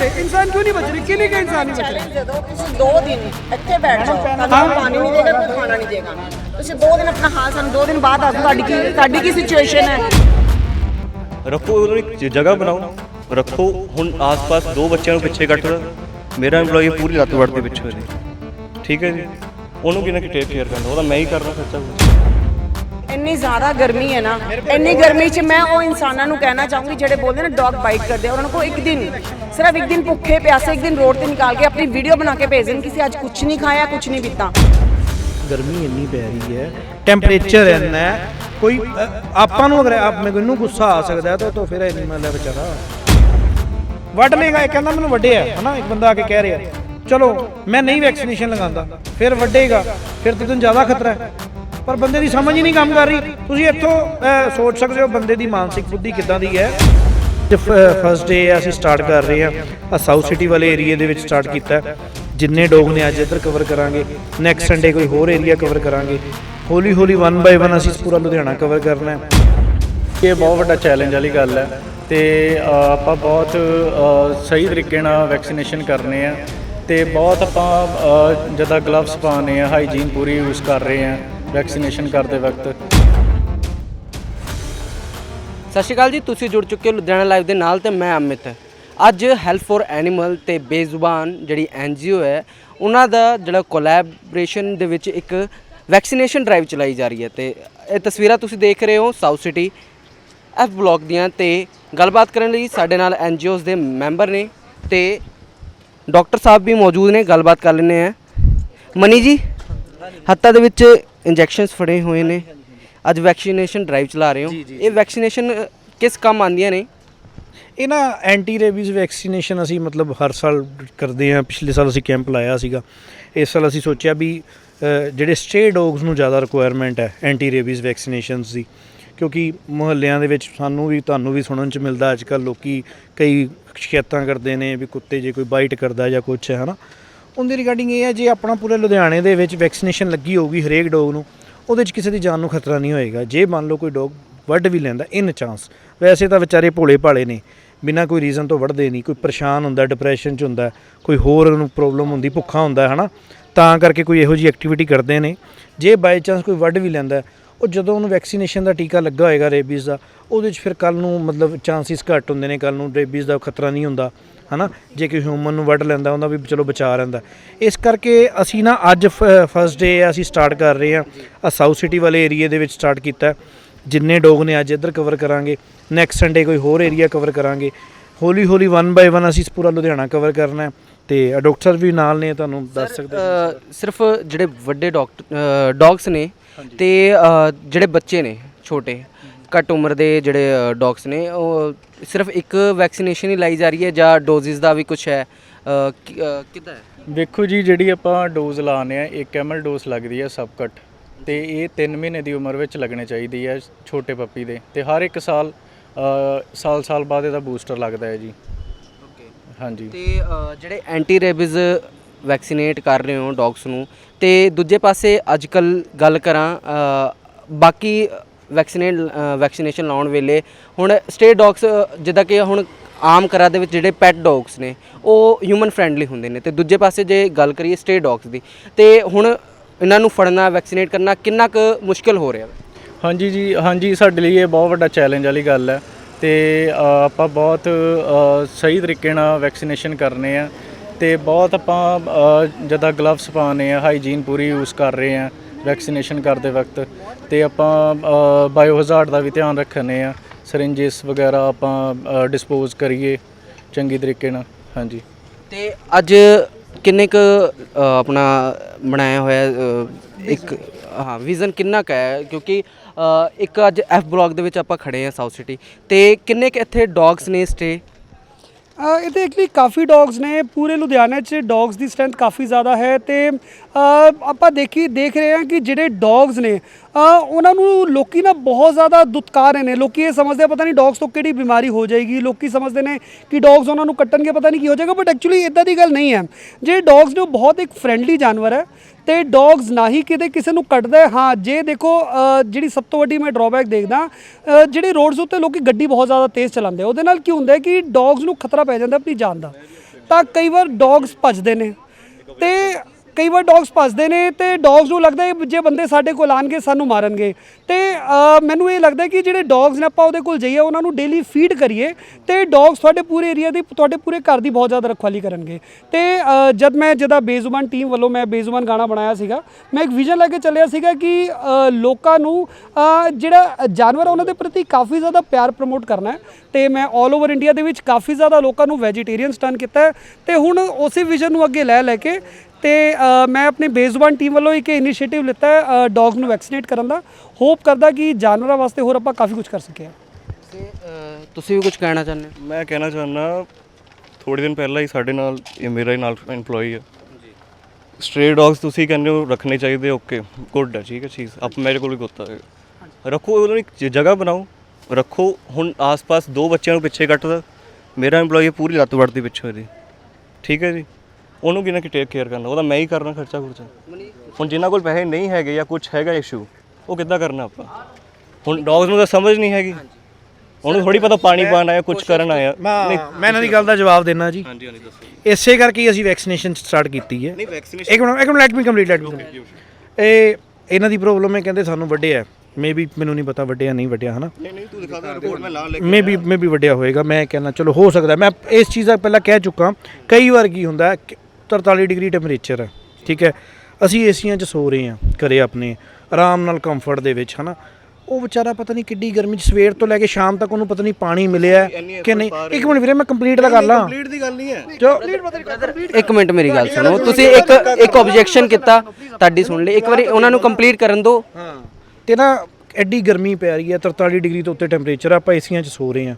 ਰਹੇ ਇਨਸਾਨ ਕਿਉਂ ਨਹੀਂ ਬਚ ਰਹੇ ਕਿੰਨੇ ਕੁ ਇਨਸਾਨ ਨਹੀਂ ਬਚ ਰਹੇ ਚੈਲੰਜ ਦੇ ਦਿਓ ਤੁਸੀਂ ਦੋ ਦਿਨ ਇੱਥੇ ਬੈਠ ਜਾਓ। ਤੁਹਾਨੂੰ ਪਾਣੀ ਨਹੀਂ ਦੇਗਾ ਕੋਈ ਖਾਣਾ ਨਹੀਂ ਦੇਗਾ। ਤੁਸੀਂ ਦੋ ਦਿਨ ਆਪਣਾ ਹਾਲ ਸਾਨੂੰ ਦੋ ਦਿਨ ਬਾਅਦ ਦੱਸੋ ਤੁਹਾਡੀ ਕੀ ਤੁਹਾਡੀ ਕੀ ਸਿਚੁਏਸ਼ਨ ਹੈ। ਰੱਖੋ ਉਹਨੂੰ ਇੱਕ ਜਗ੍ਹਾ ਬਣਾਓ। ਰੱਖੋ ਹੁਣ ਆਸ-ਪਾਸ ਦੋ ਬੱਚਿਆਂ ਨੂੰ ਪਿੱਛੇ ਕੱਟ ਮੇਰਾ EMPLOYE ਪੂਰੀ ਲੱਤ ਵੜ ਦੇ ਪਿੱਛੇ ਉਹਦੀ। ਠੀਕ ਹੈ ਜੀ? ਉਹਨੂੰ ਕਿਹਨਾਂ ਕਿ ਟੇਕ ਕੇਅਰ ਕਰਨਾ? ਉਹਦਾ ਮੈਂ ਹੀ ਕਰਨਾ ਸੱਚਾ ਕੁਛ। ਇੰਨੀ ਜ਼ਿਆਦਾ ਗਰਮੀ ਹੈ ਨਾ ਇੰਨੀ ਗਰਮੀ 'ਚ ਮੈਂ ਉਹ ਇਨਸਾਨਾਂ ਨੂੰ ਕਹਿਣਾ ਚਾਹੂੰਗੀ ਜਿਹੜੇ ਬੋਲਦੇ ਨੇ ਡੌਗ ਬਾਈਟ ਕਰਦੇ ਆ ਉਹਨਾਂ ਨੂੰ ਇੱਕ ਦਿਨ। ਸਿਰਫ ਇੱਕ ਦਿਨ ਭੁੱਖੇ ਪਿਆਸੇ ਇੱਕ ਦਿਨ ਰੋਡ ਤੇ ਨਿਕਾਲ ਕੇ ਆਪਣੀ ਵੀਡੀਓ ਬਣਾ ਕੇ ਭੇਜ ਦੇਣ ਕਿਸੇ ਅੱਜ ਕੁਝ ਨਹੀਂ ਖਾਇਆ ਕੁਝ ਨਹੀਂ ਪੀਤਾ। ਗਰਮੀ ਇੰਨੀ ਪੈ ਰਹੀ ਹੈ ਟੈਂਪਰੇਚਰ ਇੰਨਾ ਹੈ ਕੋਈ ਅ, ਆਪਾਂ ਨੂੰ ਅਗਰ ਆਪ ਮੈਨੂੰ ਗੁੱਸਾ ਆ ਸਕਦਾ ਹੈ ਤਾਂ ਤਾਂ ਫਿਰ ਐਨੀਮਲ ਹੈ ਵਿਚਾਰਾ। ਵੱਢ ਲੇਗਾ ਇਹ ਕਹਿੰਦਾ ਮੈਨੂੰ ਵੱਡਿਆ ਹਨਾ ਇੱਕ ਬੰਦਾ ਆ ਕੇ ਕਹਿ ਰਿਹਾ। ਚਲੋ ਮੈਂ ਨਹੀਂ ਵੈਕਸੀਨੇਸ਼ਨ ਲਗਾਉਂਦਾ ਫਿਰ ਵੱਡੇਗਾ ਫਿਰ ਤਾਂ ਤੁਹਾਨੂੰ ਜ਼ਿਆਦਾ ਖਤਰਾ ਹੈ। ਪਰ ਬੰਦੇ ਦੀ ਸਮਝ ਹੀ ਨਹੀਂ ਕੰਮ ਕਰ ਰਹੀ। ਤੁਸੀਂ ਇੱਥੋਂ ਅ, ਸੋਚ ਸਕਦੇ ਹੋ ਬੰਦੇ ਦੀ ਮਾਨਸਿਕ ਬੁੱਧੀ ਕਿੱਦਾਂ ਦੀ ਹੈ। ਫਸਟ ਡੇ uh, ਅਸੀਂ ਸਟਾਰਟ ਕਰ ਰਹੇ ਹਾਂ। ਆ ਸਾਊਥ ਸਿਟੀ ਵਾਲੇ ਏਰੀਆ ਦੇ ਵਿੱਚ ਸਟਾਰਟ ਕੀਤਾ ਜਿੰਨੇ ਡੋਗ ਨੇ ਅੱਜ ਇੱਧਰ ਕਵਰ ਕਰਾਂਗੇ ਨੈਕਸਟ ਸੰਡੇ ਕੋਈ ਹੋਰ ਏਰੀਆ ਕਵਰ ਕਰਾਂਗੇ। ਹੌਲੀ ਹੌਲੀ ਵਨ ਬਾਈ ਵਨ ਅਸੀਂ ਪੂਰਾ ਲੁਧਿਆਣਾ ਕਵਰ ਕਰਨਾ ਹੈ। ਇਹ ਬਹੁਤ ਵੱਡਾ ਚੈਲੰਜ ਵਾਲੀ ਗੱਲ ਹੈ ਤੇ ਆਪਾਂ ਬਹੁਤ ਸਹੀ ਤਰੀਕੇ ਨਾਲ ਵੈਕਸੀਨੇਸ਼ਨ ਕਰਨੇ ਆ। ਤੇ ਬਹੁਤ ਆਪਾਂ ਅ, ਜਿੱਦਾਂ ਗਲਵਸ ਪਾਉਣੇ ਆ ਹਾਈਜੀਨ ਪੂਰੀ ਯੂਜ਼ ਕਰ ਰਹੇ ਆ ਵੈਕਸੀਨੇਸ਼ਨ ਕਰਦੇ ਵਕਤ। ਸਤਿ ਸ਼੍ਰੀ ਅਕਾਲ ਜੀ, ਤੁਸੀਂ ਜੁੜ ਚੁੱਕੇ ਹੋ ਲੁਧਿਆਣਾ ਲਾਈਵ ਦੇ ਨਾਲ ਤੇ ਮੈਂ ਅਮਿਤ। ਅੱਜ ਹੈਲਥ ਫॉर ਐਨੀਮਲ ਤੇ ਬੇਜ਼ੁਬਾਨ ਜਿਹੜੀ ਐਨਜੀਓ ਹੈ, ਉਹਨਾਂ ਦਾ ਜਿਹੜਾ ਕੋਲੈਬੋਰੇਸ਼ਨ ਦੇ ਵਿੱਚ ਇੱਕ ਵੈਕਸੀਨੇਸ਼ਨ ਡਰਾਈਵ ਚਲਾਈ ਜਾ ਰਹੀ ਹੈ ਤੇ ਇਹ ਤਸਵੀਰਾਂ ਤੁਸੀਂ ਦੇਖ ਰਹੇ ਹੋ ਸਾਊਥ ਸਿਟੀ ਐਫ ਬਲਾਕ ਦੀਆਂ ਤੇ ਗੱਲਬਾਤ ਕਰਨ ਲਈ ਸਾਡੇ ਨਾਲ ਐਨਜੀਓਜ਼ ਦੇ ਮੈਂਬਰ ਨੇ ਤੇ ਡਾਕਟਰ ਸਾਹਿਬ ਵੀ ਮੌਜੂਦ ਨੇ, ਗੱਲਬਾਤ ਕਰ ਲੈਂਦੇ ਆ ਮਨੀ ਜੀ, ਹੱਥਾਂ ਦੇ ਵਿੱਚ ਇੰਜੈਕਸ਼ਨਸ ਫੜੇ ਹੋਏ ਨੇ। ਅੱਜ ਵੈਕਸੀਨੇਸ਼ਨ ਡਰਾਈਵ ਚਲਾ ਰਹੇ ਹੋ। ਇਹ ਵੈਕਸੀਨੇਸ਼ਨ ਕਿਸ ਕੰਮ ਆਉਂਦੀਆਂ ਨੇ? ਇਹ ਨਾ ਐਂਟੀ ਰੇਬੀਜ਼ ਵੈਕਸੀਨੇਸ਼ਨ ਅਸੀਂ ਮਤਲਬ ਹਰ ਸਾਲ ਕਰਦੇ ਹਾਂ। ਪਿਛਲੇ ਸਾਲ ਅਸੀਂ ਕੈਂਪ ਲਾਇਆ ਸੀਗਾ। ਇਸ ਸਾਲ ਅਸੀਂ ਸੋਚਿਆ ਵੀ ਜਿਹੜੇ ਸਟੇ ਡੌਗਸ ਨੂੰ ਜ਼ਿਆਦਾ ਰਿਕੁਆਇਰਮੈਂਟ ਹੈ ਐਂਟੀ ਰੇਬੀਜ਼ ਵੈਕਸੀਨੇਸ਼ਨਸ ਦੀ। ਕਿਉਂਕਿ ਮੁਹੱਲਿਆਂ ਦੇ ਵਿੱਚ ਸਾਨੂੰ ਵੀ ਤੁਹਾਨੂੰ ਵੀ ਸੁਣਨ ਚ ਮਿਲਦਾ ਅੱਜ ਕੱਲ ਲੋਕੀ ਕਈ ਸ਼ਿਕਾਇਤਾਂ ਕਰਦੇ ਨੇ ਵੀ ਕੁੱਤੇ ਜੇ ਕੋਈ ਬਾਈਟ ਕਰਦਾ ਜਾਂ ਕੁਛ ਹੈ ਹਨਾ। ਉਹਦੇ ਰਿਗਾਰਡਿੰਗ ਇਹ ਹੈ ਜੇ ਆਪਣਾ ਪੂਰੇ ਲੁਧਿਆਣੇ ਦੇ ਵਿੱਚ ਵੈਕਸੀਨੇਸ਼ਨ ਲੱਗੀ ਹੋਊਗੀ ਹਰੇਕ ਡੌਗ ਨੂੰ ਉਹਦੇ 'ਚ ਕਿਸੇ ਦੀ ਜਾਨ ਨੂੰ ਖਤਰਾ ਨਹੀਂ ਹੋਏਗਾ। ਜੇ ਮੰਨ ਲਓ ਕੋਈ ਡੌਗ ਵੱਢ ਵੀ ਲੈਂਦਾ ਇਨ ਚਾਂਸ ਵੈਸੇ ਤਾਂ ਵਿਚਾਰੇ ਭੋਲੇ ਭਾਲੇ ਨੇ। ਬਿਨਾਂ ਕੋਈ ਰੀਜ਼ਨ ਤੋਂ ਵੱਢਦੇ ਨਹੀਂ। ਕੋਈ ਪਰੇਸ਼ਾਨ ਹੁੰਦਾ ਡਿਪਰੈਸ਼ਨ 'ਚ ਹੁੰਦਾ, ਕੋਈ ਹੋਰ ਉਹਨੂੰ ਪ੍ਰੋਬਲਮ ਹੁੰਦੀ, ਭੁੱਖਾ ਹੁੰਦਾ ਹੈ ਹਨਾ? ਤਾਂ ਕਰਕੇ ਕੋਈ ਇਹੋ ਜੀ ਐਕਟੀਵਿਟੀ ਕਰਦੇ ਨੇ। ਜੇ ਬਾਈ ਚਾਂਸ ਕੋਈ ਵੱਢ ਵੀ ਲੈਂਦਾ, ਉਹ ਜਦੋਂ ਉਹਨੂੰ ਵੈਕਸੀਨੇਸ਼ਨ ਦਾ ਟੀਕਾ ਲੱਗਾ ਹੋਏਗਾ ਰੇਬੀਜ਼ ਦਾ, ਉਹਦੇ 'ਚ ਫਿਰ ਕੱਲ ਨੂੰ ਮਤਲਬ ਚਾਂਸਿਸ ਘੱਟ ਹੁੰਦੇ ਨੇ ਕੱਲ ਨੂੰ ਰੇਬੀਜ਼ ਦਾ ਖਤਰਾ ਨਹੀਂ ਹੁੰਦਾ। ਹਨਾ? ਜੇ ਕੋਈ ਹਿਊਮਨ ਨੂੰ ਵੱਢ ਲੈਂਦਾ ਉਹਦਾ ਵੀ ਚਲੋ ਬਚਾ ਰਹਿੰਦਾ। ਇਸ ਕਰਕੇ ਅਸੀਂ ਨਾ ਅੱਜ ਫਸਟ ਡੇ ਅਸੀਂ ਸਟਾਰਟ ਕਰ ਰਹੇ ਹਾਂ। ਆ ਸਾਊਥ ਸਿਟੀ ਵਾਲੇ ਏਰੀਆ ਦੇ ਵਿੱਚ ਸਟਾਰਟ ਕੀਤਾ। ਜਿੰਨੇ ਡੋਗ ਨੇ ਅੱਜ ਇੱਧਰ ਕਵਰ ਕਰਾਂਗੇ। ਨੈਕਸਟ ਸੰਡੇ ਕੋਈ ਹੋਰ ਏਰੀਆ ਕਵਰ ਕਰਾਂਗੇ। ਹੌਲੀ ਹੌਲੀ ਵਨ ਬਾਈ ਵਨ ਅਸੀਂ ਪੂਰਾ ਲੁਧਿਆਣਾ ਕਵਰ ਕਰਨਾ ਹੈ। ਤੇ ਡਾਕਟਰ ਵੀ ਨਾਲ ਨੇ ਤੁਹਾਨੂੰ ਦੱਸ ਸਕਦੇ ਸਿਰਫ ਜਿਹੜੇ ਵੱਡੇ ਡਾਕਟਰ ਡੌਗਸ ਨੇ ਤੇ ਜਿਹੜੇ ਬੱਚੇ ਨੇ ਛੋਟੇ ਘੱਟ ਉਮਰ ਦੇ ਜਿਹੜੇ ਡੌਗਸ ਨੇ ਉਹ ਸਿਰਫ ਇੱਕ ਵੈਕਸੀਨੇਸ਼ਨ ਹੀ ਲਾਈ ਜਾ ਰਹੀ ਹੈ ਜਾਂ ਡੋਜ਼ਿਸ ਦਾ ਵੀ ਕੁਝ ਹੈ? ਕਿੱਦਾਂ ਹੈ? ਵੇਖੋ ਜੀ ਜਿਹੜੀ ਆਪਾਂ ਡੋਜ਼ ਲਾਉਂਦੇ ਆ 1 ਐਮਐਲ ਡੋਜ਼ ਲੱਗਦੀ ਹੈ ਸਬ ਕਟ ਤੇ ਇਹ 3 ਮਹੀਨੇ ਦੀ ਉਮਰ ਵਿੱਚ ਲੱਗਣੀ ਚਾਹੀਦੀ ਹੈ ਛੋਟੇ ਪੱਪੀ ਦੇ। ਤੇ ਹਰ ਇੱਕ ਸਾਲ ਅ, ਸਾਲ ਸਾਲ ਬਾਅਦ ਇਹਦਾ ਬੂਸਟਰ ਲੱਗਦਾ ਹੈ ਜੀ। ਹਾਂਜੀ। ਤੇ ਜਿਹੜੇ ਐਂਟੀ ਰੇਬਿਸ ਵੈਕਸੀਨੇਟ ਕਰ ਰਹੇ ਹੋ ਡੌਗਸ ਨੂੰ ਤੇ ਦੂਜੇ ਪਾਸੇ ਅੱਜ ਕੱਲ ਗੱਲ ਕਰਾਂ ਬਾਕੀ ਵੈਕਸੀਨੇਟ ਵੈਕਸੀਨੇਸ਼ਨ ਲਾਉਣ ਵੇਲੇ ਹੁਣ ਸਟੇ ਡੌਗਸ ਜਿੱਦਾਂ ਕਿ ਹੁਣ ਆਮ ਘਰਾਂ ਦੇ ਵਿੱਚ ਜਿਹੜੇ ਪੈਟ ਡੌਗਸ ਨੇ ਉਹ ਹਿਊਮਨ ਫ੍ਰੈਂਡਲੀ ਹੁੰਦੇ ਨੇ। ਤੇ ਦੂਜੇ ਪਾਸੇ ਜੇ ਗੱਲ ਕਰੀਏ ਸਟੇ ਡੌਗਸ ਦੀ ਤੇ ਹੁਣ ਇਹਨਾਂ ਨੂੰ ਫੜਨਾ ਵੈਕਸੀਨੇਟ ਕਰਨਾ ਕਿੰਨਾ ਕੁ ਮੁਸ਼ਕਲ ਹੋ ਰਿਹਾ ਹੈ ਹਾਂਜੀ ਜੀ ਹਾਂਜੀ ਸਾਡੇ ਲਈ ਇਹ ਬਹੁਤ ਵੱਡਾ ਚੈਲੰਜ ਵਾਲੀ ਗੱਲ ਹੈ। ਤੇ ਆਪਾਂ ਬਹੁਤ ਸਹੀ ਤਰੀਕੇ ਨਾਲ ਵੈਕਸੀਨੇਸ਼ਨ ਕਰਨੇ ਆ। ਤੇ ਬਹੁਤ ਆਪਾਂ ਅ, ਜਿੱਦਾਂ ਗਲਵਸ ਪਾਉਣੇ ਆ ਹਾਈਜੀਨ ਪੂਰੀ ਯੂਜ਼ ਕਰ ਰਹੇ ਆ ਵੈਕਸੀਨੇਸ਼ਨ ਕਰਦੇ ਵਕਤ। ਤੇ ਆਪਾਂ ਬਾਇਓ ਹਜ਼ਾਰਡ ਦਾ ਵੀ ਧਿਆਨ ਰੱਖਣੇ ਆ। ਸਰਿੰਜਸ ਵਗੈਰਾ ਆਪਾਂ ਡਿਸਪੋਜ਼ ਕਰੀਏ ਚੰਗੀ ਤਰੀਕੇ ਨਾਲ। ਹਾਂਜੀ। ਤੇ ਅੱਜ ਕਿੰਨੇ ਕ ਆਪਣਾ ਬਣਾਇਆ ਹੋਇਆ ਇੱਕ ਹਾਂ ਵਿਜ਼ਨ ਕਿੰਨਾ ਕ ਹੈ? ਕਿਉਂਕਿ ਇੱਕ ਅੱਜ ਐਫ ਬਲਾਕ ਦੇ ਵਿੱਚ ਆਪਾਂ ਖੜੇ ਆ ਸਾਊਥ ਸਿਟੀ ਤੇ ਕਿੰਨੇ ਕ ਇੱਥੇ ਡੌਗਸ ਨੇ ਸਟੇ ਅ, ਇਹਦੇ ਐਕਚੁਅਲੀ ਕਾਫੀ ਡੌਗਸ ਨੇ। ਪੂਰੇ ਲੁਧਿਆਣੇ 'ਚ ਡੌਗਸ ਦੀ ਸਟਰੈਂਥ ਕਾਫੀ ਜ਼ਿਆਦਾ ਹੈ ਤੇ ਆਪਾਂ ਦੇਖੀ ਦੇਖ ਰਹੇ ਹਾਂ ਕਿ ਜਿਹੜੇ ਡੌਗਸ ਨੇ ਉਹਨਾਂ ਨੂੰ ਲੋਕੀ ਨਾ ਬਹੁਤ ਜ਼ਿਆਦਾ ਦੁਤਕਾ ਰਹੇ ਨੇ। ਲੋਕੀ ਇਹ ਸਮਝਦੇ ਪਤਾ ਨਹੀਂ ਡੌਗਸ ਤੋਂ ਕਿਹੜੀ ਬਿਮਾਰੀ ਹੋ ਜਾਏਗੀ। ਲੋਕੀ ਸਮਝਦੇ ਨੇ ਕਿ ਡੌਗਸ ਉਹਨਾਂ ਨੂੰ ਕੱਟਣਗੇ, ਪਤਾ ਨਹੀਂ ਕੀ ਹੋ ਜਾਏਗਾ ਬਟ ਐਕਚੁਅਲੀ ਇਦਾਂ ਦੀ ਗੱਲ ਨਹੀਂ ਹੈ। ਜਿਹੜੇ ਡੌਗਸ ਨੇ ਉਹ ਬਹੁਤ ਇੱਕ ਫ੍ਰੈਂਡਲੀ ਜਾਨਵਰ ਹੈ, ਤੇ ਡੌਗਸ ਨਾ ਹੀ ਕਿਤੇ ਕਿਸੇ ਨੂੰ ਕੱਟਦਾ ਹਾਂ। ਜੇ ਦੇਖੋ ਜਿਹੜੀ ਸਭ ਤੋਂ ਵੱਡੀ ਮੈਂ ਡਰਾਬੈਕ ਦੇਖਦਾ ਜਿਹੜੇ ਰੋਡਸ ਉੱਤੇ ਲੋਕੀ ਗੱਡੀ ਬਹੁਤ ਜ਼ਿਆਦਾ ਤੇਜ਼ ਚਲਾਉਂਦੇ ਉਹਦੇ ਨਾਲ ਕੀ ਹੁੰਦਾ ਕਿ ਡੌਗਸ ਨੂੰ ਖਤਰਾ ਪੈ ਜਾਂਦਾ ਆਪਣੀ ਜਾਨ ਦਾ। ਤਾਂ ਕਈ ਵਾਰ ਡੌਗਸ ਭੱਜਦੇ ਨੇ। ਤੇ ਕਈ ਵਾਰ ਡੌਗਸ ਭੱਜਦੇ ਨੇ ਤੇ ਡੌਗਸ ਨੂੰ ਲੱਗਦਾ ਹੈ ਜੇ ਬੰਦੇ ਸਾਡੇ ਕੋਲ ਆਣਗੇ ਸਾਨੂੰ ਮਾਰਨਗੇ। ਤੇ ਮੈਨੂੰ ਇਹ ਲੱਗਦਾ ਕਿ ਜਿਹੜੇ ਡੌਗਸ ਨੇ ਆਪਾਂ ਉਹਦੇ ਕੋਲ ਜਾਈਏ, ਉਹਨਾਂ ਨੂੰ ਡੇਲੀ ਫੀਡ ਕਰੀਏ ਤੇ ਡੌਗਸ ਤੁਹਾਡੇ ਪੂਰੇ ਏਰੀਆ ਦੀ, ਤੁਹਾਡੇ ਪੂਰੇ ਘਰ ਦੀ ਬਹੁਤ ਜ਼ਿਆਦਾ ਰਖਵਾਲੀ ਕਰਨਗੇ। ਤੇ ਜਦ ਮੈਂ ਜਦਾ ਬੇਜ਼ੁਬਾਨ ਟੀਮ ਵੱਲੋਂ ਮੈਂ ਬੇਜ਼ੁਬਾਨ ਗਾਣਾ ਬਣਾਇਆ ਸੀਗਾ, ਮੈਂ ਇੱਕ ਵਿਜ਼ਨ ਲੈ ਕੇ ਚੱਲਿਆ ਸੀਗਾ ਕਿ ਲੋਕਾਂ ਨੂੰ ਜਿਹੜਾ ਜਾਨਵਰ ਆ, ਉਹਨਾਂ ਦੇ ਪ੍ਰਤੀ ਕਾਫੀ ਜ਼ਿਆਦਾ ਪਿਆਰ ਪ੍ਰਮੋਟ ਕਰਨਾ ਹੈ। ਤੇ ਮੈਂ 올 ਓਵਰ ਇੰਡੀਆ ਦੇ ਵਿੱਚ ਕਾਫੀ ਜ਼ਿਆਦਾ ਲੋਕਾਂ ਨੂੰ ਵੈਜੀਟੇਰੀਅਨ ਸਟਨ ਕੀਤਾ ਹੈ। ਤੇ ਹੁਣ ਉਸੇ ਵਿਜ਼ਨ ਨੂੰ ਅੱਗੇ ਲੈ ਲੈ ਕੇ ਤੇ ਮੈਂ ਆਪਣੀ ਬੇਜ਼ੁਬਾਨ ਟੀਮ ਵੱਲੋਂ ਇੱਕ ਇਨੀਸ਼ੀਏਟਿਵ ਲਿੱਤਾ ਹੈ ਡੌਗ ਨੂੰ ਵੈਕਸੀਨੇਟ ਕਰਨ ਦਾ। ਹੋਪ ਕਰਦਾ ਕਿ ਜਾਨਵਰਾਂ ਵਾਸਤੇ ਹੋਰ ਆਪਾਂ ਕਾਫੀ ਕੁਝ ਕਰ ਸਕੇ ਤੁਸੀਂ ਵੀ ਕੁਝ ਕਹਿਣਾ ਚਾਹੁੰਦੇ ਹੋ? ਮੈਂ ਕਹਿਣਾ ਚਾਹੁੰਦਾ ਥੋੜੇ ਦਿਨ ਪਹਿਲਾਂ ਹੀ ਸਾਡੇ ਨਾਲ ਇਹ ਮੇਰਾ ਹੀ ਨਾਲ EMPLOYE ਹੈ। ਸਟ੍ਰੇ ਡੌਗਸ ਤੁਸੀਂ ਕਹਿੰਦੇ ਹੋ ਰੱਖਣੇ ਚਾਹੀਦੇ ਓਕੇ ਗੁੱਡ ਹੈ ਠੀਕ ਹੈ ਚੀਜ਼। ਆਪ ਮੇਰੇ ਕੋਲ ਵੀ ਕੁੱਤਾ ਹੈ। ਰੱਖੋ ਉਹਨਾਂ ਨੂੰ ਇੱਕ ਜ- ਜਗ੍ਹਾ ਬਣਾਓ। ਰੱਖੋ ਹੁਣ ਆਸ-ਪਾਸ ਦੋ ਬੱਚਿਆਂ ਨੂੰ ਪਿੱਛੇ ਕੱਟਦਾ। ਮੇਰਾ EMPLOYE ਪੂਰੀ ਲੱਤ ਵੜਦੀ ਪਿੱਛੇ ਉਹਦੀ ਠੀਕ ਹੈ ਜੀ? ਉਹਨੂੰ ਕਿਹਨਾਂ ਕਿ ਟੇਕ ਕੇਅਰ ਕਰਨਾ? ਉਹਦਾ ਮੈਂ ਹੀ ਕਰਨਾ ਖਰਚਾ ਖੁਰਚਾ। ਹੁਣ ਜਿਨ੍ਹਾਂ ਕੋਲ ਪੈਸੇ ਨਹੀਂ ਹੈਗੇ ਜਾਂ ਕੁਝ ਹੈਗਾ ਇਸ਼ੂ ਉਹ ਕਿੱਦਾਂ ਕਰਨਾ ਆਪਾਂ? ਹੁਣ ਡੌਗਸ ਨੂੰ ਤਾਂ ਸਮਝ ਨਹੀਂ ਹੈਗੀ। ਉਹਨੂੰ ਥੋੜੀ ਪਤਾ ਪਾਣੀ ਪਾਣ ਆਇਆ ਕੁਝ ਕਰਨ ਆਇਆ। ਮੈਂ ਮੈਂ ਇਹਨਾਂ ਦੀ ਗੱਲ ਦਾ ਜਵਾਬ ਦੇਣਾ ਜੀ। ਹਾਂਜੀ ਹਾਂਜੀ ਦੱਸੋ ਇਸੇ ਕਰਕੇ ਅਸੀਂ ਵੈਕਸੀਨੇਸ਼ਨ ਸਟਾਰਟ ਕੀਤੀ ਹੈ। ਨਹੀਂ ਵੈਕਸੀਨੇਸ਼ਨ ਇੱਕ ਮਿੰਟ ਇੱਕ minute let me complete let me ਇਹ ਇਹਨਾਂ ਦੀ ਪ੍ਰੋਬਲਮ ਹੈ ਕਹਿੰਦੇ ਸਾਨੂੰ ਵੱਡੇ ਆ ਮੇਬੀ ਮੈਨੂੰ ਨਹੀਂ ਪਤਾ ਵੱਡੇ ਆ ਨਹੀਂ ਵੱਡਿਆ ਹਨਾ? ਨਹੀਂ ਨਹੀਂ ਤੂੰ ਦਿਖਾ ਦੇ ਰਿਪੋਰਟ ਮੈਂ ਨਾਲ ਲੈ ਮੇਬੀ ਮੇਬੀ ਵੱਡਿਆ ਹੋਏਗਾ। ਮੈਂ ਕਹਿੰਦਾ ਚਲੋ ਹੋ ਸਕਦਾ। ਮੈਂ ਇਸ ਚੀਜ਼ ਦਾ ਪਹਿਲਾਂ ਕਹਿ ਚੁੱਕਾ। ਕਈ ਵਾਰ ਕੀ ਹੁੰਦਾ 43 ਡਿਗਰੀ ਟੈਂਪਰੇਚਰ ਹੈ ਠੀਕ ਹੈ। ਅਸੀਂ ਏਸੀਆਂ 'ਚ ਸੋ ਰਹੇ ਹਾਂ ਘਰੇ ਆਪਣੇ ਆਰਾਮ ਨਾਲ ਕੰਫਰਟ ਦੇ ਵਿੱਚ ਹਨਾ। ਉਹ ਵਿਚਾਰਾ ਪਤਾ ਨਹੀਂ ਕਿੱਡੀ ਗਰਮੀ 'ਚ ਸਵੇਰ ਤੋਂ ਲੈ ਕੇ ਸ਼ਾਮ ਤੱਕ ਉਹਨੂੰ ਪਤਾ ਨਹੀਂ ਪਾਣੀ ਮਿਲਿਆ ਕਿ ਨਹੀਂ। ਇੱਕ ਮਿੰਟ ਵੀਰੇ ਮੈਂ ਕੰਪਲੀਟ ਤਾਂ ਕਰ ਲਾਂ ਕੰਪਲੀਟ ਦੀ ਗੱਲ ਨਹੀਂ ਹੈ। ਜੋ ਇੱਕ ਮਿੰਟ ਮੇਰੀ ਗੱਲ ਸੁਣੋ। ਤੁਸੀਂ ਇੱਕ ਇੱਕ ਆਬਜੈਕਸ਼ਨ ਕੀਤਾ ਤੁਹਾਡੀ ਸੁਣ ਲਈ। ਇੱਕ ਵਾਰੀ ਉਹਨਾਂ ਨੂੰ ਕੰਪਲੀਟ ਕਰਨ ਦਿਓ। ਹਾਂ। ਤੇ ਨਾ ਐਡੀ ਗਰਮੀ ਪੈ ਰਹੀ ਹੈ 43 ਡਿਗਰੀ ਤੋਂ ਉੱਤੇ ਟੈਂਪਰੇਚਰ ਆਪਾਂ ਏਸੀਆਂ 'ਚ ਸੋ ਰਹੇ ਹਾਂ।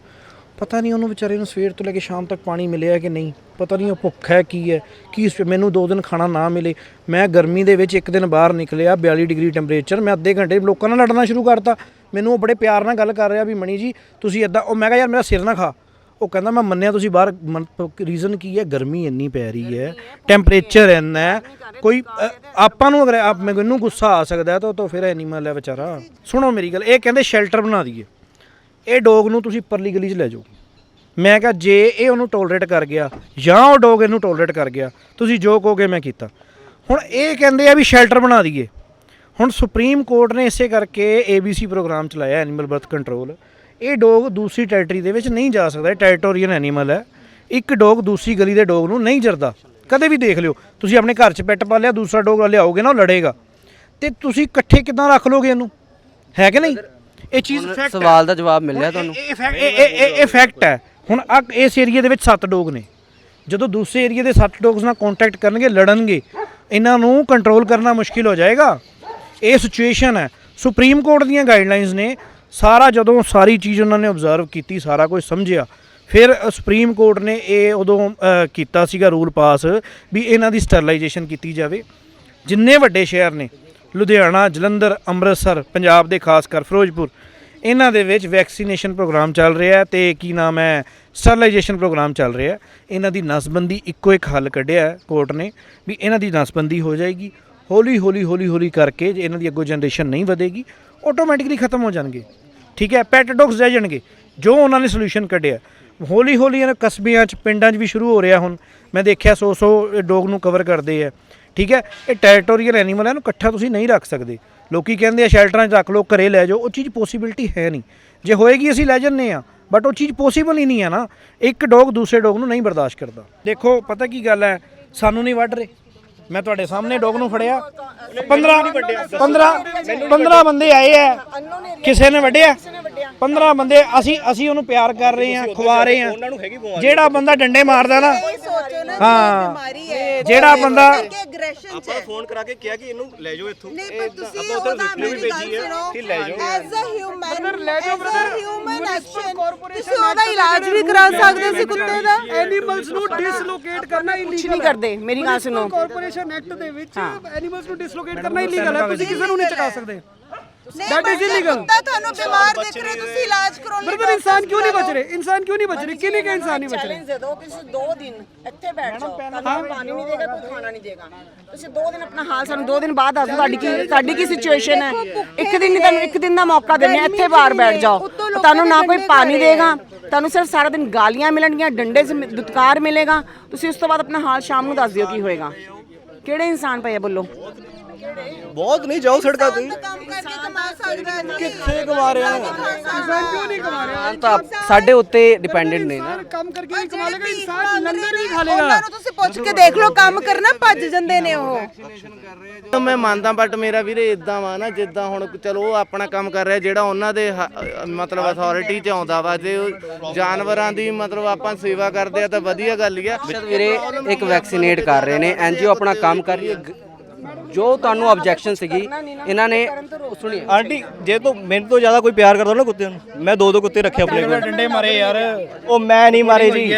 ਪਤਾ ਨਹੀਂ ਉਹਨੂੰ ਵਿਚਾਰੇ ਨੂੰ ਸਵੇਰ ਤੋਂ ਲੈ ਕੇ ਸ਼ਾਮ ਤੱਕ ਪਾਣੀ ਮਿਲਿਆ ਕਿ ਨਹੀਂ। ਪਤਾ ਨਹੀਂ ਉਹ ਭੁੱਖ ਹੈ ਕੀ ਹੈ ਕੀ ਇਸ- ਮੈਨੂੰ ਦੋ ਦਿਨ ਖਾਣਾ ਨਾ ਮਿਲੇ। ਮੈਂ ਗਰਮੀ ਦੇ ਵਿੱਚ ਇੱਕ ਦਿਨ ਬਾਹਰ ਨਿਕਲਿਆ 42 ਡਿਗਰੀ ਟੈਂਪਰੇਚਰ ਮੈਂ ਅੱਧੇ ਘੰਟੇ ਲੋਕਾਂ ਨਾਲ ਲੜਨਾ ਸ਼ੁਰੂ ਕਰਤਾ। ਮੈਨੂੰ ਉਹ ਬੜੇ ਪਿਆਰ ਨਾਲ ਗੱਲ ਕਰ ਰਿਹਾ ਵੀ ਮਣੀ ਜੀ ਤੁਸੀਂ ਇਦਾਂ ਉਹ ਮੈਂ ਕਿਹਾ ਯਾਰ ਮੇਰਾ ਸਿਰ ਨਾ ਖਾ। ਉਹ ਕਹਿੰਦਾ ਮੈਂ ਮੰਨਿਆ ਤੁਸੀਂ ਬਾਹਰ ਰੀਜ਼ਨ ਕੀ ਹੈ? ਗਰਮੀ ਇੰਨੀ ਪੈ ਰਹੀ ਹੈ। ਟੈਂਪਰੇਚਰ ਇੰਨਾ ਹੈ। ਕੋਈ ਆਪਾਂ ਨੂੰ ਅਗਰ ਆਪ ਮੈਨੂੰ ਗੁੱਸਾ ਆ ਸਕਦਾ ਤਾਂ ਉਹ ਤਾਂ ਫਿਰ ਐਨੀਮਲ ਹੈ ਵਿਚਾਰਾ। ਸੁਣੋ ਮੇਰੀ ਗੱਲ ਇਹ ਕਹਿੰਦੇ ਸ਼ੈਲਟਰ ਬਣਾ ਦਈਏ। ਇਹ ਡੋਗ ਨੂੰ ਤੁਸੀਂ ਪਰਲੀ ਗਲੀ 'ਚ ਲੈ ਜਾਓ। ਮੈਂ ਕਿਹਾ ਜੇ ਇਹ ਉਹਨੂੰ ਟੋਲਰੇਟ ਕਰ ਗਿਆ ਜਾਂ ਉਹ ਡੋਗ ਇਹਨੂੰ ਟੋਲਰੇਟ ਕਰ ਗਿਆ, ਤੁਸੀਂ ਜੋ ਕਹੋਗੇ ਮੈਂ ਕੀਤਾ। ਹੁਣ ਇਹ ਕਹਿੰਦੇ ਆ ਵੀ ਸ਼ੈਲਟਰ ਬਣਾ ਦਈਏ। ਹੁਣ ਸੁਪਰੀਮ ਕੋਰਟ ਨੇ ਇਸੇ ਕਰਕੇ ABC ਪ੍ਰੋਗਰਾਮ ਚਲਾਇਆ ਐਨੀਮਲ ਬਰਥ ਕੰਟਰੋਲ ਇਹ ਡੋਗ ਦੂਸਰੀ ਟੈਰੀਟਰੀ ਦੇ ਵਿੱਚ ਨਹੀਂ ਜਾ ਸਕਦਾ, ਇਹ ਟੈਰੀਟੋਰੀਅਲ ਐਨੀਮਲ ਹੈ। ਇੱਕ ਡੋਗ ਦੂਸਰੀ ਗਲੀ ਦੇ ਡੋਗ ਨੂੰ ਨਹੀਂ ਜਰਦਾ। ਕਦੇ ਵੀ ਦੇਖ ਲਿਓ, ਤੁਸੀਂ ਆਪਣੇ ਘਰ 'ਚ ਪੈਟ ਪਾਲਿਆ, ਦੂਸਰਾ ਡੋਗ ਲਿਆਓਗੇ ਨਾ, ਉਹ ਲੜੇਗਾ। ਤੇ ਤੁਸੀਂ ਇਕੱਠੇ ਕਿਦਾਂ ਰੱਖ ਲੋਗੇ ਇਹਨੂੰ? ਹੈ ਕਿ ਨਹੀਂ? ਇਹ ਚੀਜ਼ ਹੁਣ ਫੈਕਟ ਸਵਾਲ ਦਾ ਜਵਾਬ ਮਿਲਿਆ ਤੁਹਾਨੂੰ? ਇਹ ਫੈਕਟ ਇਹ ਇਹ- ਇਹ ਇਹ ਫੈਕਟ ਹੈ। ਹੁਣ ਆ ਇਸ ਏਰੀਆ ਦੇ ਵਿੱਚ 7 ਡੋਗ ਨੇ। ਜਦੋਂ ਦੂਸਰੇ ਏਰੀਆ ਦੇ 7 ਡੋਗਸ ਨਾਲ ਕੰਟੈਕਟ ਕਰਨਗੇ ਲੜਨਗੇ ਇਹਨਾਂ ਨੂੰ ਕੰਟਰੋਲ ਕਰਨਾ ਮੁਸ਼ਕਿਲ ਹੋ ਜਾਏਗਾ। ਇਹ ਸਿਚੁਏਸ਼ਨ ਹੈ। ਸੁਪਰੀਮ ਕੋਰਟ ਦੀਆਂ ਗਾਈਡਲਾਈਨਸ ਨੇ। ਸਾਰਾ ਜਦੋਂ ਸਾਰੀ ਚੀਜ਼ ਉਹਨਾਂ ਨੇ ਆਬਜ਼ਰਵ ਕੀਤੀ ਸਾਰਾ ਕੁਝ ਸਮਝਿਆ ਫਿਰ ਅ, ਸੁਪਰੀਮ ਕੋਰਟ ਨੇ ਇਹ ਉਦੋਂ ਅ, ਕੀਤਾ ਸੀਗਾ ਰੂਲ ਪਾਸ ਵੀ ਇਹਨਾਂ ਦੀ ਸਟਰਲਾਈਜੇਸ਼ਨ ਕੀਤੀ ਜਾਵੇ। ਜਿੰਨੇ ਵੱਡੇ ਸ਼ਹਿਰ ਨੇ ਲੁਧਿਆਣਾ, ਜਲੰਧਰ, ਅੰਮ੍ਰਿਤਸਰ, ਪੰਜਾਬ ਦੇ ਖਾਸ ਕਰ ਫਿਰੋਜ਼ਪੁਰ। ਇਹਨਾਂ ਦੇ ਵਿੱਚ ਵੈਕਸੀਨੇਸ਼ਨ ਪ੍ਰੋਗਰਾਮ ਚੱਲ ਰਿਹਾ ਹੈ ਤੇ ਕੀ ਨਾਮ ਹੈ ਸਟਰਲਾਈਜੇਸ਼ਨ ਪ੍ਰੋਗਰਾਮ ਚੱਲ ਰਿਹਾ ਹੈ। ਇਹਨਾਂ ਦੀ ਨਸਬੰਦੀ ਇੱਕੋ ਇੱਕ ਹੱਲ ਕੱਢਿਆ ਕੋਰਟ ਨੇ ਵੀ ਇਹਨਾਂ ਦੀ ਨਸਬੰਦੀ ਹੋ ਜਾਏਗੀ। ਹੌਲੀ ਹੌਲੀ ਹੌਲੀ ਹੌਲੀ ਕਰਕੇ ਜੇ ਇਹਨਾਂ ਦੀ ਅੱਗੋਂ ਜਨਰੇਸ਼ਨ ਨਹੀਂ ਵਧੇਗੀ ਆਟੋਮੈਟਿਕਲੀ ਖਤਮ ਹੋ ਜਾਣਗੇ। ਠੀਕ ਹੈ ਪੈਟ ਡੌਗਸ ਰਹਿ ਜਾਣਗੇ। ਜੋ ਉਹਨਾਂ ਨੇ ਸੋਲੂਸ਼ਨ ਕੱਢਿਆ ਹੌਲੀ ਹੌਲੀ ਇਹਨਾਂ ਕਸਬਿਆਂ 'ਚ, ਪਿੰਡਾਂ 'ਚ ਵੀ ਸ਼ੁਰੂ ਹੋ ਰਿਹਾ ਹੁਣ। ਮੈਂ ਦੇਖਿਆ 100 100 ਡੌਗ ਨੂੰ ਕਵਰ ਕਰਦੇ ਆ ਠੀਕ ਹੈ? ਇਹ ਟੈਰੀਟੋਰੀਅਲ ਐਨੀਮਲ ਹੈ, ਇਹਨੂੰ ਇਕੱਠਾ ਤੁਸੀਂ ਨਹੀਂ ਰੱਖ ਸਕਦੇ। ਲੋਕੀ ਕਹਿੰਦੇ ਆ ਸ਼ੈਲਟਰਾਂ 'ਚ ਰੱਖ ਲਓ, ਘਰੇ ਲੈ ਜਾਓ, ਉਹ ਚੀਜ਼ ਪੋਸੀਬਿਲਿਟੀ ਹੈ ਨਹੀਂ। ਜੇ ਹੋਏਗੀ, ਅਸੀਂ ਲੈ ਜੰਨੇ ਆ ਬਟ ਉਹ ਚੀਜ਼ ਪੋਸੀਬਲ ਹੀ ਨਹੀਂ ਹੈ ਨਾ। ਇੱਕ ਡੌਗ ਦੂਸਰੇ ਡੌਗ ਨੂੰ ਨਹੀਂ ਬਰਦਾਸ਼ਤ ਕਰਦਾ। ਦੇਖੋ, ਪਤਾ ਕੀ ਗੱਲ ਹੈ? ਸਾਨੂੰ ਨਹੀਂ ਵੱਢ ਰਹੇ। ਮੈਂ ਤੁਹਾਡੇ ਸਾਹਮਣੇ ਡੌਗ ਨੂੰ ਫੜਿਆ। 15 15 15 ਬੰਦੇ ਆਏ ਆ। ਕਿਸੇ ਨੇ ਵੱਢਿਆ 15 ਬੰਦੇ ਅਸੀਂ ਅਸੀਂ ਉਹਨੂੰ ਪਿਆਰ ਕਰ ਰਹੇ ਆ ਖਵਾ ਰਹੇ ਆ ਜਿਹੜਾ ਬੰਦਾ ਡੰਡੇ ਮਾਰਦਾ ਨਾ ਹਾਂ। ਜਿਹੜਾ ਬੰਦਾ ਆਪਾਂ ਫੋਨ ਕਰਾ ਕੇ ਕਿਹਾ ਕਿ ਇਹਨੂੰ ਲੈ ਜਾਓ ਇੱਥੋਂ। ਨਹੀਂ ਪਰ ਤੁਸੀਂ ਉਹਦਾ ਮੇਰੀ ਗੱਲ ਸੁਣੋ। As a human as a human action ਤੁਸੀਂ ਉਹਦਾ ਇਲਾਜ ਵੀ ਕਰਾ ਸਕਦੇ ਸੀ ਕੁੱਤੇ ਦਾ। ਐਨੀਮਲਸ ਨੂੰ ਡਿਸਲੋਕੇਟ ਕਰਨਾ ਕੁਝ ਨਹੀਂ ਕਰਦੇ ਮੇਰੀ ਗੱਲ ਸੁਣੋ। ਕਾਰਪੋਰੇਸ਼ਨ ਐਕਟ ਦੇ ਵਿੱਚ ਐਨੀਮਲਸ ਨੂੰ ਡਿਸਲੋਕੇਟ ਕਰਨਾ ਇਲੀਗਲ ਹੈ ਤੁਸੀਂ ਕਿਸੇ ਨੂੰ ਨਹੀਂ ਚਕਾ ਸਕਦੇ। is illegal. ਕੁੱਤਾ ਤੁਹਾਨੂੰ ਬਿਮਾਰ ਦਿਖ ਰਿਹਾ ਤੁਸੀਂ ਇਲਾਜ ਕਰਾਉਣ ਲਈ ਬ੍ਰਦਰ ਇਨਸਾਨ ਕਿਉਂ ਨਹੀਂ ਬਚ ਰਹੇ? ਇਨਸਾਨ ਕਿਉਂ ਨਹੀਂ ਬਚ ਰਹੇ? ਕਿੰਨੇ ਕੇ ਇਨਸਾਨ ਨਹੀਂ ਬਚ ਰਹੇ? ਚੈਲੰਜ ਦੇ ਦਿਓ ਕਿ ਤੁਸੀਂ ਦੋ ਦਿਨ ਇੱਥੇ ਬੈਠ ਜਾਓ ਤੁਹਾਨੂੰ ਪਾਣੀ ਨਹੀਂ ਦੇਗਾ ਕੋਈ ਖਾਣਾ ਨਹੀਂ ਦੇਗਾ। ਤੁਸੀਂ ਦੋ ਦਿਨ ਆਪਣਾ ਹਾਲ ਸਾਨੂੰ ਦੋ ਦਿਨ ਬਾਅਦ ਦੱਸ ਤੁਹਾਡੀ ਕੀ ਤੁਹਾਡੀ ਕੀ ਸਿਚੁਏਸ਼ਨ ਹੈ? ਇੱਕ ਦਿਨ ਨਹੀਂ ਤੁਹਾਨੂੰ ਇੱਕ ਦਿਨ ਦਾ ਮੌਕਾ ਦਿੰਦੇ ਇੱਥੇ ਬਾਹਰ ਬੈਠ ਜਾਓ। ਤੁਹਾਨੂੰ ਨਾ ਕੋਈ ਪਾਣੀ ਦੇਗਾ ਤੁਹਾਨੂੰ ਸਿਰਫ ਸਾਰਾ ਦਿਨ ਗਾਲੀਆਂ ਮਿਲਣਗੀਆਂ ਡੰਡੇ ਦੁਤਕਾਰ ਮਿਲੇਗਾ। ਤੁਸੀਂ ਉਸ ਤੋਂ ਬਾਅਦ ਆਪਣਾ ਹਾਲ ਸ਼ਾਮ ਨੂੰ ਦੱਸ ਦਿਓ ਕੀ ਹੋਏਗਾ। ਕਿਹੜੇ ਇਨਸਾਨ ਪਏ ਆ ਬੋਲੋ? ਬਹੁਤ ਨਹੀਂ ਜਾਓ ਸੜਕਾਂ ਤੇ। ਕੰਮ ਕਰਕੇ ਕਮਾ ਸਕਦਾ ਹੈ ਕਿੱਥੇ ਕਮਾ ਰਹੇ ਇਨਸਾਨ ਕਿਉਂ ਨਹੀਂ ਕਮਾ ਰਿਹਾ? ਤਾਂ ਸਾਡੇ ਉੱਤੇ ਡਿਪੈਂਡੈਂਟ ਨੇ ਨਾ। ਕੰਮ ਕਰਕੇ ਹੀ ਕਮਾ ਲੇਗਾ ਇਨਸਾਨ ਲੰਗਰ ਮੰਗ ਖਾ ਲੇਗਾ। ਉਹਨਾਂ ਨੂੰ ਤੁਸੀਂ ਪੁੱਛ ਕੇ ਦੇਖ ਲਓ ਕੰਮ ਕਰਨਾ ਭੱਜ ਜਾਂਦੇ ਨੇ ਉਹ। ਮੈਂ ਮੰਨਦਾ ਬਟ ਮੇਰਾ ਵੀਰੇ ਇਦਾਂ ਵਾ ਨਾ ਜਿੱਦਾਂ ਹੁਣ ਚਲੋ ਉਹ ਆਪਣਾ ਕੰਮ ਕਰ ਰਿਹਾ ਜਿਹੜਾ ਉਹਨਾਂ ਦੇ ਹ- ਮਤਲਬ ਅਥਾਰਟੀ ਚ ਆਉਂਦਾ ਵਾ ਜੇ ਉਹ ਜਾਨਵਰਾਂ ਦੀ ਮਤਲਬ ਆਪਾਂ ਸੇਵਾ ਕਰਦੇ ਆ ਤਾਂ ਵਧੀਆ ਗੱਲ ਹੀ ਆ। ਵੀਰੇ ਇੱਕ ਵੈਕਸੀਨੇਟ ਕਰ ਰਹੇ ਨੇ ਐਨਜੀਓ ਆਪਣਾ ਕੰਮ ਕਰ ਰਹੀ ਹੈ ਗ- ਜੋ ਤੁਹਾਨੂੰ ਆਬਜੈਕਸ਼ਨ ਸੀਗੀ ਇਹਨਾਂ ਨੇ ਸੁਣੀਏ ਆਂਟੀ ਜੇ ਤੂੰ ਮੇਰੇ ਤੋਂ ਜ਼ਿਆਦਾ ਕੋਈ ਪਿਆਰ ਕਰਦਾ ਨਾ ਕੁੱਤਿਆਂ ਨੂੰ ਮੈਂ ਦੋ ਦੋ ਕੁੱਤੇ ਰੱਖੇ ਆਪਣੇ ਕੋਲ। ਡੰਡੇ ਮਾਰੇ ਯਾਰ। ਉਹ ਮੈਂ ਨਹੀਂ ਮਾਰੇ ਜੀ।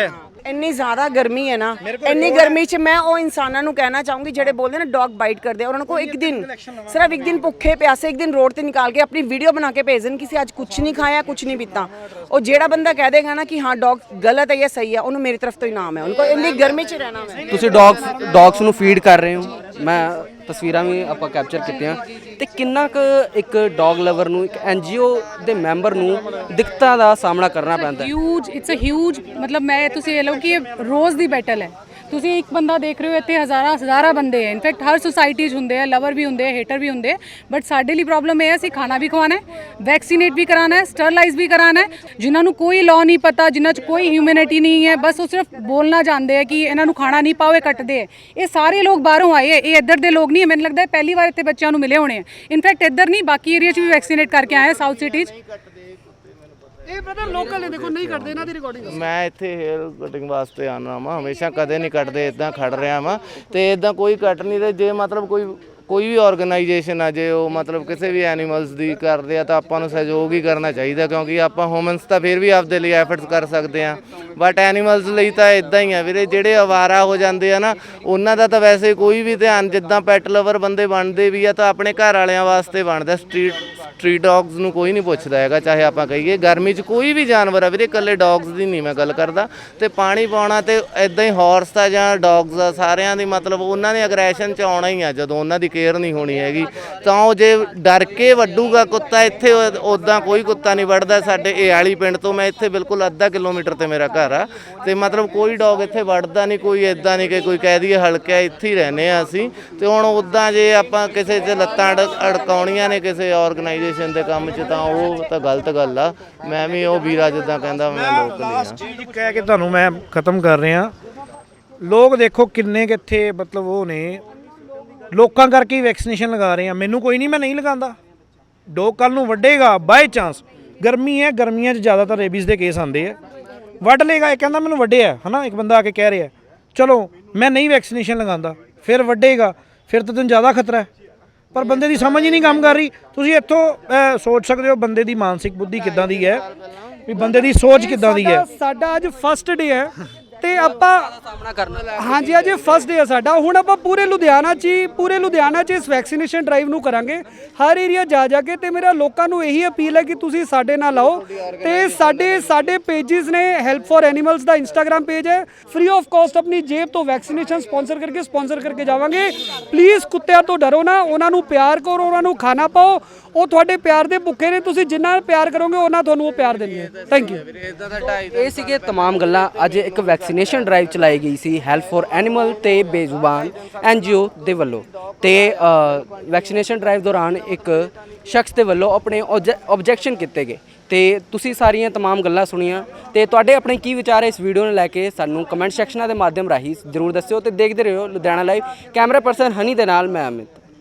ਇੰਨੀ ਜ਼ਿਆਦਾ ਗਰਮੀ ਹੈ ਨਾ ਇੰਨੀ ਗਰਮੀ 'ਚ ਮੈਂ ਉਹ ਇਨਸਾਨਾਂ ਨੂੰ ਕਹਿਣਾ ਚਾਹੂੰਗੀ ਜਿਹੜੇ ਬੋਲਦੇ ਨੇ ਡੌਗ ਬਾਈਟ ਕਰਦੇ ਆ ਉਹਨਾਂ ਨੂੰ ਇੱਕ ਦਿਨ ਸਿਰਫ ਇੱਕ ਦਿਨ ਭੁੱਖੇ ਪਿਆਸੇ ਇੱਕ ਦਿਨ ਰੋਡ ਤੇ ਨਿਕਾਲ ਕੇ ਆਪਣੀ ਵੀਡੀਓ ਬਣਾ ਕੇ ਭੇਜ ਦੇਣ ਕਿਸੇ ਅੱਜ ਕੁਝ ਨਹੀਂ ਖਾਇਆ ਕੁਝ ਨਹੀਂ ਪੀਤਾ। ਉਹ ਜਿਹੜਾ ਬੰਦਾ ਕਹਿ ਦੇਗਾ ਨਾ ਕਿ ਹਾਂ ਡੌਗ ਗਲਤ ਹੈ ਜਾਂ ਸਹੀ ਹੈ ਉਹਨੂੰ ਮੇਰੀ ਤਰਫ ਤੋਂ ਇਨਾਮ ਹੈ। ਉਹਨਾਂ ਕੋ ਇੰਨੀ ਗਰਮੀ 'ਚ ਰਹਿਣਾ ਮੈਂ। ਤੁਸੀਂ ਡੌਗਸ ਡੌਗਸ ਨੂੰ ਫੀਡ ਕਰ ਰਹੇ ਹੋ? ਮੈਂ ਤਸਵੀਰਾਂ ਵੀ ਆਪਾਂ ਕੈਪਚਰ ਕੀਤੀਆਂ ਤੇ ਕਿੰਨਾ ਕੁ ਇੱਕ ਡੌਗ ਲਵਰ ਨੂੰ, ਇੱਕ ਐਨਜੀਓ ਦੇ ਮੈਂਬਰ ਨੂੰ ਦਿੱਕਤਾਂ ਦਾ ਸਾਹਮਣਾ ਕਰਨਾ ਪੈਂਦਾ ਹਿਊਜ ਇਟਸ ਅ ਹਿਊਜ ਮਤਲਬ ਮੈਂ, ਤੁਸੀਂ ਇਹ ਲਓ ਕਿ ਇਹ ਰੋਜ਼ ਦੀ ਬੈਟਲ ਹੈ। ਤੁਸੀਂ ਇੱਕ ਬੰਦਾ ਦੇਖ ਰਹੇ ਹੋ, ਇੱਥੇ ਹਜ਼ਾਰਾਂ ਹਜ਼ਾਰਾਂ ਬੰਦੇ ਹੈ। ਇਨਫੈਕਟ ਹਰ ਸੁਸਾਇਟੀ 'ਚ ਹੁੰਦੇ ਆ ਲਵਰ ਵੀ ਹੁੰਦੇ ਆ ਹੇਟਰ ਵੀ ਹੁੰਦੇ ਬਟ ਸਾਡੇ ਲਈ ਪ੍ਰੋਬਲਮ ਇਹ ਹੈ, ਅਸੀਂ ਖਾਣਾ ਵੀ ਖਵਾਉਣਾ ਹੈ ਵੈਕਸੀਨੇਟ ਵੀ ਕਰਾਉਣਾ ਹੈ ਸਟਰਲਾਈਜ਼ ਵੀ ਕਰਾਉਣਾ ਹੈ। ਜਿਨ੍ਹਾਂ ਨੂੰ ਕੋਈ ਲਾਅ ਨਹੀਂ ਪਤਾ, ਜਿਨ੍ਹਾਂ 'ਚ ਕੋਈ ਹਿਊਮੈਨਿਟੀ ਨਹੀਂ ਹੈ, ਬਸ ਉਹ ਸਿਰਫ ਬੋਲਣਾ ਜਾਣਦੇ ਆ ਕਿ ਇਹਨਾਂ ਨੂੰ ਖਾਣਾ ਨਹੀਂ ਪਾਓ, ਇਹ ਕੱਟਦੇ ਹੈ ਇਹ ਸਾਰੇ ਲੋਕ ਬਾਹਰੋਂ ਆਏ ਹੈ ਇਹ ਇੱਧਰ ਦੇ ਲੋਕ ਨਹੀਂ ਹੈ ਮੈਨੂੰ ਲੱਗਦਾ ਪਹਿਲੀ ਵਾਰ ਇੱਥੇ ਬੱਚਿਆਂ ਨੂੰ ਮਿਲੇ ਹੋਣੇ ਆ। ਇਨਫੈਕਟ ਇੱਧਰ ਨਹੀਂ, ਬਾਕੀ ਏਰੀਆ 'ਚ ਵੀ ਵੈਕਸੀਨੇਟ ਕਰਕੇ ਆਏ ਸਾਊਥ ਸਿਟੀ 'ਚ। ਇਹ ਬ੍ਰਦਰ ਲੋਕਲ ਨੇ, ਦੇਖੋ ਨਹੀਂ ਕਰਦੇ ਇਹਨਾਂ ਦੀ ਰਿਕਾਰਡਿੰਗ ਮੈਂ ਇੱਥੇ ਹੇਅਰ ਕਟਿੰਗ ਵਾਸਤੇ ਆਨਾ ਵਾਂ, ਹਮੇਸ਼ਾ ਕਦੇ ਨਹੀਂ ਕੱਟਦੇ ਇਦਾਂ ਖੜ ਰਿਹਾ ਵਾਂ ਤੇ ਇਦਾਂ ਕੋਈ ਕੱਟ ਨਹੀਂ ਰਹੇ ਜੇ ਮਤਲਬ ਕੋਈ ਕੋਈ ਵੀ ਆਰਗੇਨਾਈਜੇਸ਼ਨ ਆ, ਜੇ ਉਹ ਮਤਲਬ ਕਿਸੇ ਵੀ ਐਨੀਮਲਸ ਦੀ ਕਰਦੇ ਆ ਤਾਂ ਆਪਾਂ ਨੂੰ ਸਹਿਯੋਗ ਹੀ ਕਰਨਾ ਚਾਹੀਦਾ ਕਿਉਂਕਿ ਆਪਾਂ ਹਿਊਮਨਸ ਤਾਂ ਫਿਰ ਵੀ ਆਪਦੇ ਲਈ ਐਫਰਟਸ ਕਰ ਸਕਦੇ ਆ। ਬਟ ਐਨੀਮਲਸ ਲਈ ਤਾਂ ਇਦਾਂ ਹੀ ਆ ਵੀਰੇ, ਜਿਹੜੇ ਅਵਾਰਾ ਹੋ ਜਾਂਦੇ ਆ ਨਾ, ਉਹਨਾਂ ਦਾ ਤਾਂ ਵੈਸੇ ਕੋਈ ਵੀ ਧਿਆਨ, ਜਿੱਦਾਂ ਪੈਟ ਲਵਰ ਬੰਦੇ ਬਣਦੇ ਵੀ ਆ ਤਾਂ ਆਪਣੇ ਘਰ ਵਾਲਿਆਂ ਵਾਸਤੇ ਬਣਦਾ ਸਟਰੀਟ ਸਟਰੀਟ ਡੌਗਸ ਨੂੰ ਕੋਈ ਨਹੀਂ ਪੁੱਛਦਾ ਹੈਗਾ, ਚਾਹੇ ਆਪਾਂ ਕਹੀਏ ਗਰਮੀ 'ਚ ਕੋਈ ਵੀ ਜਾਨਵਰ ਆ ਵੀਰੇ, ਇਕੱਲੇ ਡੌਗਸ ਦੀ ਨਹੀਂ ਮੈਂ ਗੱਲ ਕਰਦਾ। ਤੇ ਪਾਣੀ ਪਾਉਣਾ ਤੇ ਇਦਾਂ ਹੀ ਹਾਰਸ ਦਾ ਜਾਂ ਡੌਗਸ ਦਾ ਸਾਰਿਆਂ ਦੀ ਮਤਲਬ ਉਹਨਾਂ ਨੇ ਅਗਰੈਸ਼ਨ 'ਚ ਆਉਣਾ ਹੀ ਆ, ਜਦੋਂ ਉਹਨਾਂ ਦੀ ਕੇਅਰ ਨਹੀਂ ਹੋਣੀ ਹੈਗੀ। ਤਾਂ ਉਹ ਜੇ ਡਰ ਕੇ ਵੱਡੂਗਾ ਕੁੱਤਾ, ਇੱਥੇ ਉਦਾਂ ਕੋਈ ਕੁੱਤਾ ਨਹੀਂ ਵੱਢਦਾ, ਸਾਡੇ ਇਹ ਵਾਲੀ ਪਿੰਡ ਤੋਂ ਮੈਂ ਇੱਥੇ ਬਿਲਕੁਲ ਅੱਧਾ ਕਿਲੋਮੀਟਰ ਤੇ ਮੇਰਾ ਘਰ ਆ। ਤੇ ਮਤਲਬ ਕੋਈ ਡੌਗ ਇੱਥੇ ਵੱਢਦਾ ਨਹੀਂ, ਕੋਈ ਇਦਾਂ ਨਹੀਂ ਕਿ ਕੋਈ ਕਹਿ ਦਈਏ ਹਲਕਾ ਇੱਥੇ ਹੀ ਰਹਿੰਦੇ ਆ ਅਸੀਂ। ਤੇ ਹੁਣ ਉਦਾਂ ਜੇ ਆਪਾਂ ਕਿਸੇ 'ਚ ਲੱਤਾਂ ਅੜ- ਅੜਕਾਉਣੀਆਂ ਨੇ, ਕਿਸੇ ਆਰਗੇਨਾਈਜੇਸ਼ਨ ਦੇ ਕੰਮ 'ਚ ਤਾਂ ਉਹ ਤਾਂ ਗਲਤ ਗੱਲ ਆ। ਮੈਂ ਵੀ ਉਹ ਵੀਰਾ ਜਿੱਦਾਂ ਕਹਿੰਦਾ ਮੈਂ ਲੋਕ ਨਹੀਂ ਆ। ਚੀਜ਼ ਕਹਿ ਕੇ ਤੁਹਾਨੂੰ ਮੈਂ ਖਤਮ ਕਰ ਰਿਹਾ। ਲੋਕ ਦੇਖੋ ਕਿੰਨੇ ਕਿੱਥੇ ਮਤਲਬ ਉਹ ਨੇ। ਲੋਕਾਂ ਕਰਕੇ ਹੀ ਵੈਕਸੀਨੇਸ਼ਨ ਲਗਾ ਰਹੇ ਆ। ਮੈਨੂੰ ਕੋਈ ਨਹੀਂ ਮੈਂ ਨਹੀਂ ਲਗਾਉਂਦਾ। ਡੋਗ ਕੱਲ ਨੂੰ ਵੱਡੇਗਾ ਬਾਈ ਚਾਂਸ ਗਰਮੀ ਹੈ ਗਰਮੀਆਂ 'ਚ ਜ਼ਿਆਦਾਤਰ ਰੇਬੀਜ਼ ਦੇ ਕੇਸ ਆਉਂਦੇ ਆ। ਵੱਢ ਲੇਗਾ ਇਹ ਕਹਿੰਦਾ ਮੈਨੂੰ ਵੱਡਿਆ ਹਨਾ? ਇੱਕ ਬੰਦਾ ਆ ਕੇ ਕਹਿ ਰਿਹਾ। ਚਲੋ ਮੈਂ ਨਹੀਂ ਵੈਕਸੀਨੇਸ਼ਨ ਲਗਾਉਂਦਾ। ਫਿਰ ਵੱਡੇਗਾ ਫਿਰ ਤਾਂ ਤੈਨੂੰ ਜ਼ਿਆਦਾ ਖਤਰਾ ਹੈ। ਪਰ ਬੰਦੇ ਦੀ ਸਮਝ ਹੀ ਨਹੀਂ ਕੰਮ ਕਰ ਰਹੀ। ਤੁਸੀਂ ਇੱਥੋਂ ਅਹ, ਸੋਚ ਸਕਦੇ ਹੋ ਬੰਦੇ ਦੀ ਮਾਨਸਿਕ ਬੁੱਧੀ ਕਿੱਦਾਂ ਦੀ ਹੈ? ਵੀ ਬੰਦੇ ਦੀ ਸੋਚ ਕਿੱਦਾਂ ਦੀ ਹੈ? ਸਾਡਾ- ਸਾਡਾ ਅੱਜ ਫਸਟ ਡੇ ਹੈ। ਤੇ ਆਪਾਂ ਸਾਹਮਣਾ ਕਰਨਾ ਹਾਂਜੀ, ਅੱਜ ਫਸਟ ਡੇ ਆ ਸਾਡਾ। ਹੁਣ ਆਪਾਂ ਪੂਰੇ ਲੁਧਿਆਣਾ 'ਚ ਹੀ, ਪੂਰੇ ਲੁਧਿਆਣਾ 'ਚ ਇਸ ਵੈਕਸੀਨੇਸ਼ਨ ਡਰਾਈਵ ਨੂੰ ਕਰਾਂਗੇ। ਹਰ ਏਰੀਆ ਜਾ ਜਾ ਕੇ ਤੇ ਮੇਰਾ ਲੋਕਾਂ ਨੂੰ ਇਹੀ ਅਪੀਲ ਹੈ ਕਿ ਤੁਸੀਂ ਸਾਡੇ ਨਾਲ ਆਓ ਤੇ ਸਾਡੇ ਸਾਡੇ ਪੇजेस ਨੇ ਹੈਲਪ ਫੋਰ ਐਨੀਮਲਸ ਦਾ ਇੰਸਟਾਗ੍ਰam ਪੇਜ ਹੈ। ਫ੍ਰੀ ਆਫ ਕਾਸਟ ਆਪਣੀ ਜੇਬ ਤੋਂ ਵੈਕਸੀਨੇਸ਼ਨ ਸਪਾਂਸਰ ਕਰਕੇ ਸਪਾਂਸਰ ਕਰਕੇ ਜਾਵਾਂਗੇ। ਪਲੀਜ਼ ਕੁੱਤਿਆਂ ਤੋਂ ਡਰੋ ਨਾ, ਉਹਨਾਂ ਨੂੰ ਪਿਆਰ ਕਰੋ, ਉਹਨਾਂ ਨੂੰ ਖਾਣਾ ਪਾਓ। ਉਹ ਤੁਹਾਡੇ ਪਿਆਰ ਦੇ ਭੁੱਖੇ ਨੇ, ਤੁਸੀਂ ਜਿੰਨਾ ਪਿਆਰ ਕਰੋਗੇ, ਉਹਨਾਂ ਤੁਹਾਨੂੰ ਉਹ ਪਿਆਰ ਦੇਣਗੇ। ਥੈਂਕ ਯੂ ਇਹ ਸੀਗੇ तमाम ਗੱਲਾਂ, ਅੱਜ ਇੱਕ ਵੈਕਸੀਨੇਸ਼ਨ ਡਰਾਈਵ ਚਲਾਈ ਗਈ ਸੀ ਹੈਲਪ ਫੋਰ ਐਨੀਮਲ ਤੇ ਬੇਜ਼ੁਬਾਨ ਐਨਜੀਓ ਦੇ ਵੱਲੋਂ। ਤੇ ਵੈਕਸੀਨੇਸ਼ਨ ਡਰਾਈਵ ਦੌਰਾਨ ਇੱਕ ਸ਼ਖਸ ਦੇ ਵੱਲੋਂ ਆਪਣੇ ਆਬਜੈਕਸ਼ਨ ਕੀਤੇ ਗਏ। ਤੇ ਤੁਸੀਂ ਸਾਰੀਆਂ तमाम ਗੱਲਾਂ ਸੁਣੀਆਂ। ਤੇ ਤੁਹਾਡੇ ਆਪਣੇ ਕੀ ਵਿਚਾਰ ਇਸ ਵੀਡੀਓ ਨੂੰ ਲੈ ਕੇ? ਸਾਨੂੰ ਕਮੈਂਟ ਸੈਕਸ਼ਨਾਂ ਦੇ ਮਾਧਿਅਮ ਰਾਹੀਂ ਜ਼ਰੂਰ ਦੱਸਿਓ ਤੇ ਦੇਖਦੇ ਰਹੋ Ludhiana live camera person Honey ਦੇ ਨਾਲ, ਮੈਂ ਅਮਿਤ।